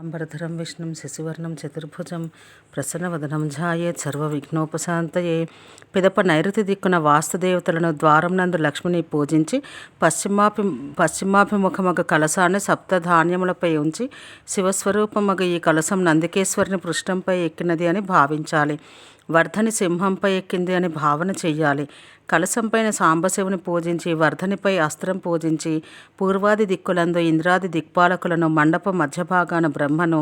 అంబరధరం విష్ణుం శశివర్ణం చతుర్భుజం ప్రసన్నవదనం ఝాయేత్ సర్వవిఘ్నోపశాంతయే పిదప నైరుతి దిక్కున వాస్తుదేవతలను ద్వారం నందు లక్ష్మిని పూజించి పశ్చిమాభి పశ్చిమాభిముఖమగ కలశాన్ని సప్తధాన్యములపై ఉంచి శివస్వరూపమగ ఈ కలశం నందికేశ్వరుని పృష్ఠంపై ఎక్కినది అని భావించాలి. వర్ధని సింహంపై ఎక్కింది అని భావన చెయ్యాలి. కలశంపైన సాంబశివుని పూజించి వర్ధనిపై అస్త్రం పూజించి పూర్వాది దిక్కులందు ఇంద్రాది దిక్పాలకులను మండప మధ్యభాగాన బ్రహ్మను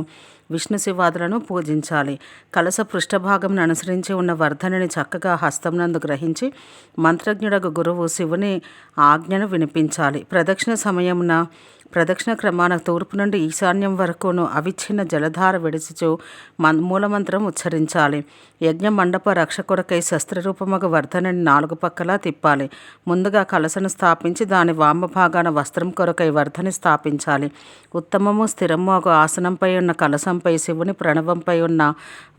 విష్ణు శివాదులను పూజించాలి. కలశ పృష్ఠభాగంను అనుసరించి ఉన్న వర్ధనని చక్కగా హస్తంనందు గ్రహించి మంత్రజ్ఞుడకు గురువు శివుని ఆజ్ఞను వినిపించాలి. ప్రదక్షిణ సమయమున ప్రదక్షిణ క్రమాన తూర్పు నుండి ఈశాన్యం వరకును అవిచ్ఛిన్న జలధార విడిచిచు మన్ మూలమంత్రం ఉచ్చరించాలి. యజ్ఞ మండప రక్షకుడకై కొరకై వర్ధనని నాలుగు పక్కలా తిప్పాలి. ముందుగా కలసను స్థాపించి దాని వామ భాగాన వస్త్రం కొరకై వర్ధని స్థాపించాలి. ఉత్తమము స్థిరము ఒక ఆసనంపై ఉన్న కలసంపై శివుని ప్రణవంపై ఉన్న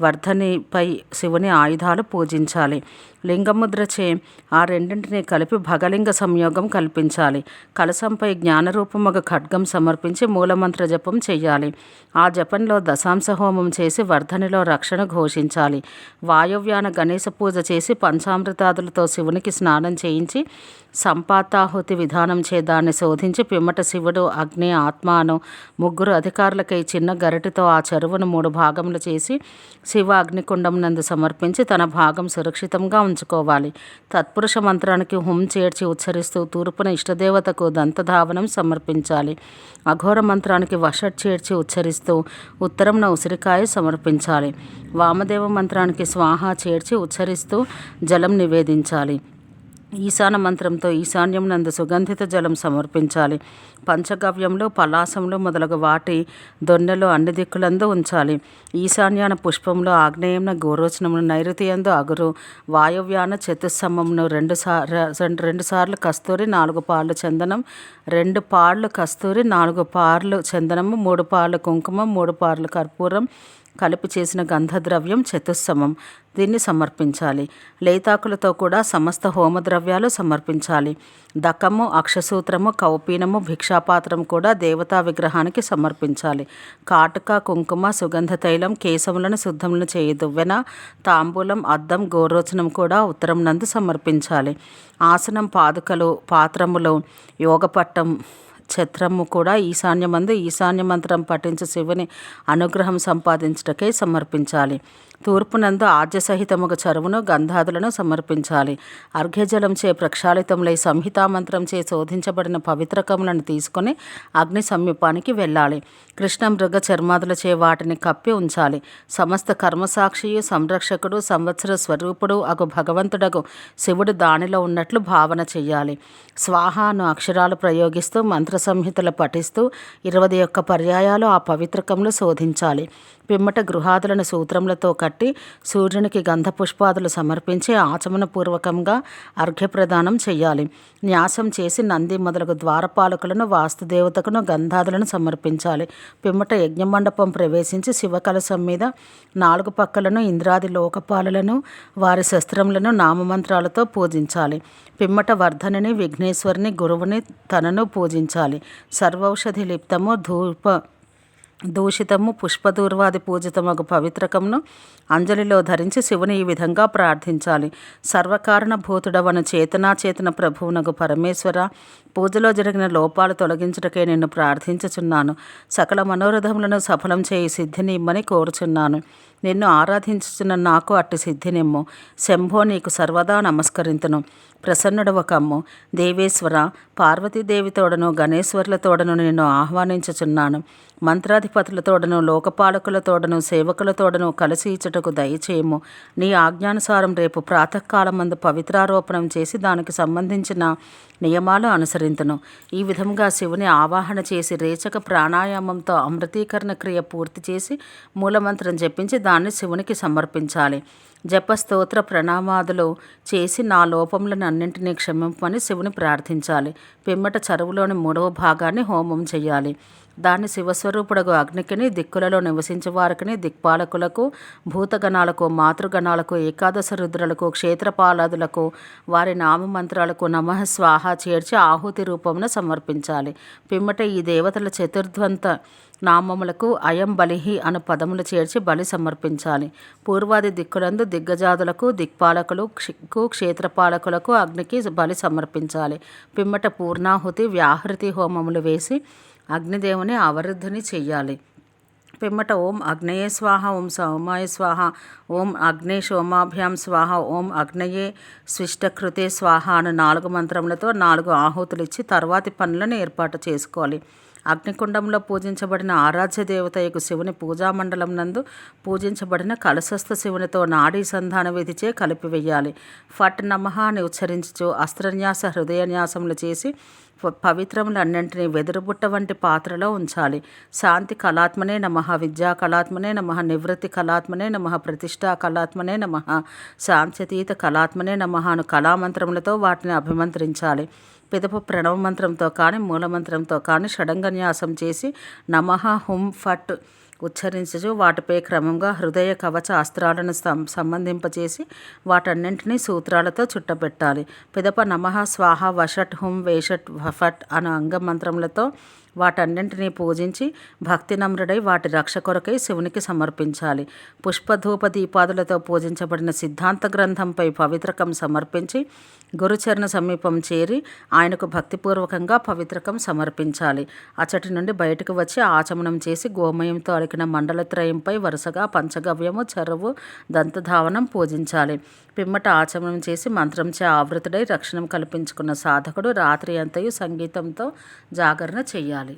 వర్ధనిపై శివుని ఆయుధాలు పూజించాలి. లింగముద్రచే ఆ రెండింటిని కలిపి భగలింగ సంయోగం కల్పించాలి. కలసంపై జ్ఞానరూపమగ ఖడ్గం సమర్పించి మూలమంత్ర జపం చేయాలి ఆ జపంలో దశాంశ హోమం చేసి వర్ధనిలో రక్షణ ఘోషించాలి. వాయువ్యాన గణేశ పూజ చేసి పంచామృతాదులతో శివునికి స్నానం చేయించి సంపాతాహుతి విధానం చే దాన్ని శోధించి పిమ్మట శివుడు అగ్ని ఆత్మాను ముగ్గురు అధికారులకై చిన్న గరిటితో ఆ చెరువును మూడు భాగములు చేసి శివ అగ్నికుండం నందు సమర్పించి తన భాగం సురక్షితంగా ఉంచుకోవాలి. తత్పురుష మంత్రానికి హుం చేర్చి ఉచ్చరిస్తూ తూర్పున ఇష్టదేవతకు దంతధావనం సమర్పించాలి. అఘోర మంత్రానికి వషట్ చేర్చి ఉచ్చరిస్తూ ఉత్తరంన ఉసిరికాయ సమర్పించాలి. వామదేవ మంత్రానికి స్వాహ చేర్చి ఉచ్చరిస్తూ జలం నివేదించాలి. ఈశాన మంత్రంతో ఈశాన్యం నందు సుగంధిత జలం సమర్పించాలి. పంచగవ్యంలో పలాసంలో మొదలగు వాటి దొన్నెలు అన్ని దిక్కులందు ఉంచాలి. ఈశాన్యాన పుష్పంలో ఆగ్నేయంన గోరోచనమును నైరుతియందు అగురు. వాయువ్యాన చతుస్సమమును రెండు సార్ రెండు సార్లు కస్తూరి నాలుగు పాళ్ళు చందనం రెండు పాళ్ళు కస్తూరి నాలుగు పార్లు చందనము మూడు పాళ్ళు కుంకుమ మూడు పార్లు కర్పూరం కలిపి చేసిన గంధద్రవ్యం చతుస్సమం. దీన్ని సమర్పించాలి. లేతాకులతో కూడా సమస్త హోమద్రవ్యాలు సమర్పించాలి. దకము అక్షసూత్రము కౌపీనము భిక్షాపాత్రం కూడా దేవతా విగ్రహానికి సమర్పించాలి. కాటుక కుంకుమ సుగంధ తైలం కేశములను శుద్ధములను చేయి దువ్వెన తాంబూలం అద్దం గోరోచనం కూడా ఉత్తరం నందు సమర్పించాలి. ఆసనం పాదుకలు పాత్రములు యోగపట్టం ఛత్రము కూడా ఈశాన్యమందు ఈశాన్య మంత్రం పఠించి శివుని అనుగ్రహం సంపాదించుటకై సమర్పించాలి. తూర్పునందు ఆద్యసహితముగ చరువును గంధాదులను సమర్పించాలి. అర్ఘ్యజలంచే ప్రక్షాళితములై సంహితామంత్రం చే శోధించబడిన పవిత్రకములను తీసుకొని అగ్ని సమీపానికి వెళ్ళాలి. కృష్ణ మృగ చర్మాదులచే వాటిని కప్పి ఉంచాలి. సమస్త కర్మసాక్షియు సంరక్షకుడు సంవత్సర స్వరూపుడు అగు భగవంతుడగు శివుడు దానిలో ఉన్నట్లు భావన చెయ్యాలి. స్వాహాను అక్షరాలు ప్రయోగిస్తూ మంత్ర సంహితలు పఠిస్తూ ఇరవై యొక్క పర్యాయాలు ఆ పవిత్రకంలో శోధించాలి. పిమ్మట గృహాదులను సూత్రములతో కట్టి సూర్యునికి గంధ పుష్పాదులు సమర్పించి ఆచమన పూర్వకంగా అర్ఘ్యప్రదానం చేయాలి న్యాసం చేసి నంది మొదలగు ద్వారపాలకులను వాస్తుదేవతకును గంధాదులను సమర్పించాలి. పిమ్మట యజ్ఞమండపం ప్రవేశించి శివకలశం మీద నాలుగు పక్కలను ఇంద్రాది లోకపాలులను వారి శస్త్రములను నామమంత్రాలతో పూజించాలి. పిమ్మట వర్ధనిని విఘ్నేశ్వరిని గురువుని తనను పూజించాలి. సర్వౌషధి లిప్తము ధూప దూషితము పుష్పదూర్వాది పూజితమగు పవిత్రకమును అంజలిలో ధరించి శివుని ఈ విధంగా ప్రార్థించాలి. సర్వకారణ భూతుడవను చేతనాచేతన ప్రభువునగు పరమేశ్వర పూజలో జరిగిన లోపాలు తొలగించుటకే నిన్ను ప్రార్థించుచున్నాను. సకల మనోరథములను సఫలం చేయి సిద్ధిని ఇమ్మని కోరుచున్నాను. నిన్ను ఆరాధించుచున్న నాకు అట్టి సిద్ధినిమ్ము. శంభో నీకు సర్వదా నమస్కరింతును. ప్రసన్నుడవ కమ్ము దేవేశ్వర పార్వతీదేవితోడను గణేశ్వరులతోడను నిన్ను ఆహ్వానించుచున్నాను. మంత్రాధిపతులతోడను లోకపాలకులతోడను సేవకులతోడను కలిసి ఇచ్చటకు దయచేయము. నీ ఆజ్ఞానుసారం రేపు ప్రాతకాలమందు పవిత్రారోపణం చేసి దానికి సంబంధించిన నియమాలు అనుసరింతును. ఈ విధంగా శివుని ఆవాహన చేసి రేచక ప్రాణాయామంతో అమృతీకరణ క్రియ పూర్తి చేసి మూలమంత్రం జపించి దాన్ని శివునికి సమర్పించాలి. జప స్తోత్ర ప్రణామాదులు చేసి నా లోపములను అన్నింటినీ క్షమింపమని శివుని ప్రార్థించాలి. పిమ్మట చెరువులోని మూడవ భాగాన్ని హోమం చేయాలి. దాన్ని శివస్వరూపుడగు అగ్నికిని దిక్కులలో నివసించే వారికిని దిక్పాలకులకు భూతగణాలకు మాతృగణాలకు ఏకాదశ రుద్రులకు క్షేత్రపాలాదులకు వారి నామమంత్రాలకు నమః స్వాహ చేర్చి ఆహుతి రూపమున సమర్పించాలి. పిమ్మట ఈ దేవతల చతుర్ధ్వంత నామములకు అయం బలిహి అను పదములు చేర్చి బలి సమర్పించాలి. పూర్వాది దిక్కులందు దిగ్గజాదులకు దిక్పాలకులు క్షేత్రపాలకులకు అగ్నికి బలి సమర్పించాలి. పిమ్మట పూర్ణాహుతి వ్యాహృతి హోమములు వేసి అగ్నిదేవుని అవరుద్ధిని చెయ్యాలి. పిమ్మట ఓం అగ్నయే స్వాహ ఓం సోమాయ స్వాహ ఓం అగ్నే సోమాభ్యాం స్వాహ ఓం అగ్నయే స్విష్టకృతే స్వాహ అను నాలుగు మంత్రములతో నాలుగు ఆహుతులు ఇచ్చి తర్వాతి పనులను ఏర్పాటు చేసుకోవాలి. అగ్నికుండంలో పూజించబడిన ఆరాధ్య దేవతయకు శివుని పూజా మండలం నందు పూజించబడిన కలశస్థ శివునితో నాడీ సంధాన విధిచే కలిపివేయాలి. ఫట్ నమహ అని ఉచ్చరించుచు అస్త్రన్యాస హృదయన్యాసములు చేసి పవిత్రములన్నింటినీ వెదురుబుట్ట వంటి పాత్రలో ఉంచాలి. శాంతి కళాత్మనే నమ విద్యా కళాత్మనే నమ నివృత్తి కళాత్మనే నమ ప్రతిష్టా కళాత్మనే నమ శాంత్యతీత కళాత్మనే నమ అను కళామంత్రములతో వాటిని అభిమంత్రించాలి. పిదప ప్రణవ మంత్రంతో కానీ మూలమంత్రంతో కానీ షడంగన్యాసం చేసి నమః హుం ఫట్ ఉచ్చరించుచు వాటిపై క్రమంగా హృదయ కవచ అస్త్రాలను సం సంబంధింపచేసి వాటన్నింటినీ సూత్రాలతో చుట్టబెట్టాలి. పిదప నమః స్వాహ వషట్ హుం వేషట్ వఫట్ అను అంగమంత్రములతో వాటన్నింటినీ పూజించి భక్తి నమ్రుడై వాటి రక్ష కొరకై శివునికి సమర్పించాలి. పుష్పధూప దీపాదులతో పూజించబడిన సిద్ధాంత గ్రంథంపై పవిత్రకం సమర్పించి గురుచరణ సమీపం చేరి ఆయనకు భక్తిపూర్వకంగా పవిత్రకం సమర్పించాలి. అచ్చటి నుండి బయటకు వచ్చి ఆచమనం చేసి గోమయంతో అలికిన మండలత్రయంపై వరుసగా పంచగవ్యము చెరువు దంతధావనం పూజించాలి. పిమ్మట ఆచమనం చేసి మంత్రంచే ఆవృతుడై రక్షణం కల్పించుకున్న సాధకుడు రాత్రి అంతయు సంగీతంతో జాగరణ చేయాలి.